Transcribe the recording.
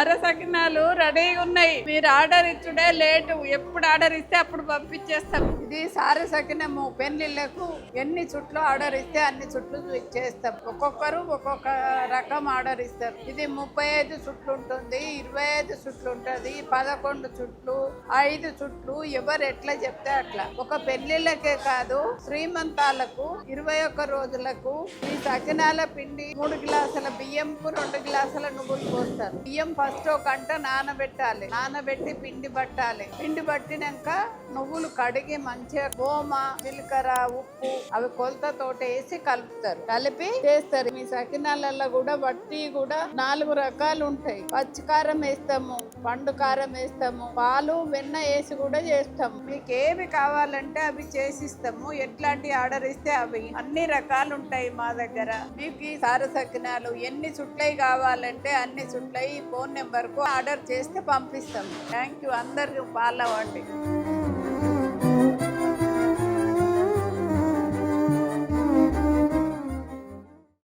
అరసకినాలు సకినాలు రెడీగా ఉన్నాయి. మీరు ఆర్డర్ ఇచ్చుడే లేటు. ఎప్పుడు ఆర్డర్ ఇస్తే అప్పుడు పంపించేస్తాం. ఇది సార సకినము పెళ్ళిళ్ళకు ఎన్ని చుట్లు ఆర్డర్ ఇస్తే అన్ని చుట్లు ఇచ్చేస్తాం. ఒక్కొక్కరు ఒక్కొక్క రకం ఆర్డర్ ఇస్తారు. ఇది ముప్పై ఐదు చుట్లు ఉంటుంది ఇరవై ఐదు చుట్లు ఉంటుంది పదకొండు చుట్లు ఐదు చుట్లు. ఎవరు ఎట్లా చెప్తే అట్లా. ఒక పెళ్ళిళ్ళకే కాదు శ్రీమంతాలకు ఇరవై ఒక్క రోజులకు ఈ సకినాల పిండి మూడు గ్లాసుల బియ్యంకు రెండు గ్లాసుల నువ్వులు పోస్తారు. బియ్యం ఫస్ట్ ఒక గంట నానబెట్టాలి. నానబెట్టి పిండి పట్టాలి. పిండి పట్టినాక నువ్వులు కడిగి మంచిగా గోమ జీలకర్ర ఉప్పు అవి కొలతతోటి వేసి కలుపుతారు. కలిపి చేస్తారు. మీ సకినాలలో కూడా వట్టి కూడా నాలుగు రకాలు ఉంటాయి. పచ్చి కారం వేస్తాము పండు కారం వేస్తాము పాలు వెన్న వేసి కూడా చేస్తాము. మీకు ఏవి కావాలంటే అవి చేసిస్తాము. ఎట్లాంటి ఆర్డర్ ఇస్తే అవి. అన్ని రకాలు ఉంటాయి మా దగ్గర. మీకు ఈ సార సకినాలు ఎన్ని చుట్లయి కావాలంటే అన్ని చుట్లయి ఫోన్ నెంబర్కు ఆర్డర్ చేస్తే పంపిస్తాము థ్యాంక్ యూ అందరికి ఫాలో అవ్వండి.